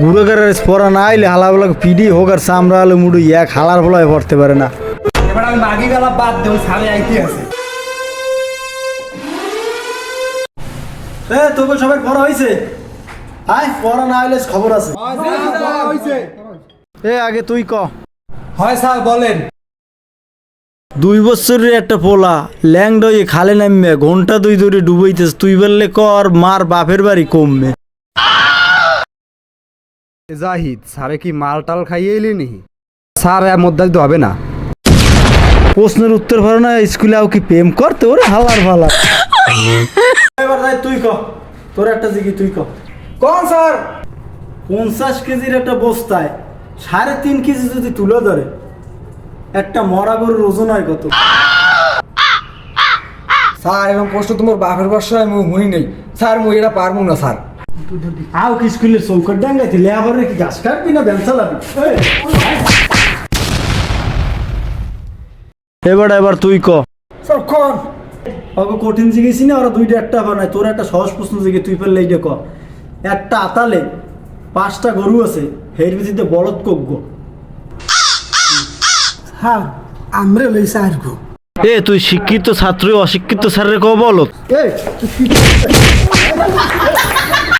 গুড়োগারের পড়া না আইলে হালাগুলো পিডি হোক আর চামড়া হলে মুড়ু এক হালার ফলায় পড়তে পারে না। এবার আমি গেলা বাদ দেবো আইতে আছে। এ তোকে সবাই পড়া আয় পড়া না হইলে খবর আছে। এ আগে তুই ক। হয় স্যার বলেন। দুই বছরের একটা পোলা ল্যাংড হয়ে খালে নামবে ঘণ্টা দুই ধরে ডুবাইতেছ তুই বললে কর মার বাপের বাড়ি কমবে। জাহিদ স্যারে কি মাল টাল খাইয়ে এলি নি স্যার এর মধ্যে তো হবে না। প্রশ্নের উত্তর ভালো না স্কুলে আও কি প্রেম করতে? ওরে হালার ভালা। এবার যাই তুই ক। তোর একটা জিগি তুই ক। কোন স্যার। পঞ্চাশ কেজির একটা বস্তায় সাড়ে তিন কেজি যদি তুলে ধরে একটা মরা গরুর ওজন হয় কত? স্যার এবং প্রশ্ন তোমার বাপের বর্ষায় মু মুই নেই। স্যার মুই এটা পারব না স্যার। আও কি স্কুলের চৌকট ডাঙ্গাইতে কি গাছ কাটবি না চালাবি? এবার এবার তুই ক। অগো কঠিন জিগেছি না ওরা দুইটা একটা বানায়। তোর একটা সহজ প্রশ্ন জিগে তুই ফেললে এইটা ক। একটা আতালে পাঁচটা গরু আছে হের ভিত্তিতে বলদ কজ্ঞ। হ্যাঁ আমরা লইছে আর গো। এ তুই শিক্ষিত ছাত্র অশিক্ষিত স্যারের ক বলত কি